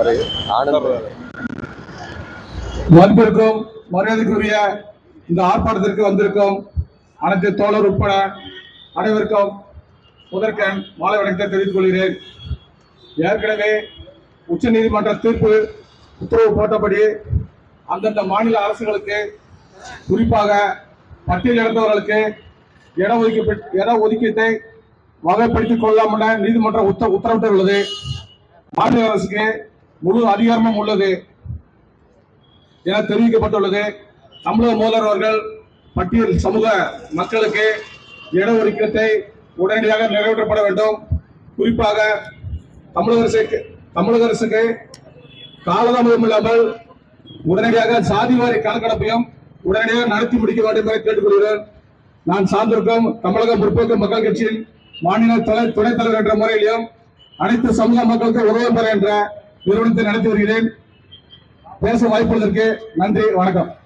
அவரு ஆனந்த் மரியாதைக்குரிய இந்த ஆர்ப்பாட்டத்திற்கு வந்திருக்கும் அனைத்து தோழர் உட்பட அனைவருக்கும் முதற்கண் மாலை வணக்கத்தை தெரிவித்துக் கொள்கிறேன். ஏற்கனவே உச்சநீதிமன்ற தீர்ப்பு உத்தரவு போட்டபடி அந்தந்த மாநில அரசுகளுக்கு குறிப்பாக பட்டியலிடந்தவர்களுக்கு இட ஒதுக்கீட்டு இட ஒதுக்கீட்டை வகைப்படுத்திக் கொள்ளலாம் என நீதிமன்றம் உத்த உத்தரவிட்டுள்ளது மாநில அரசுக்கு முழு அதிகாரமும் உள்ளது என தெரிவிக்கப்பட்டுள்ளது. தமிழக முதல்வர் அவர்கள் பட்டியல் சமூக மக்களுக்கு இடஒதுக்கீட்டை உடனடியாக நிறைவேற்றப்பட வேண்டும். குறிப்பாக தமிழக அரசுக்கு தமிழக அரசுக்கு காலதாமதம் இல்லாமல் உடனடியாக சாதிவாரி கணக்கெடுப்பையும் உடனடியாக நடத்தி முடிக்க வேண்டும் என கேட்டுக்கொள்கிறேன். நான் சார்ந்திருக்கும் தமிழக முற்போக்கு மக்கள் கட்சியின் மாநில துணை துணைத் தலைவர் என்ற முறையிலும் அனைத்து சமூக மக்களுக்கு உதவும் பெற என்ற நிறுவனத்தை நடத்தி வருகிறேன். பேச வாய்ப்புள்ளதற்கு நன்றி வணக்கம்.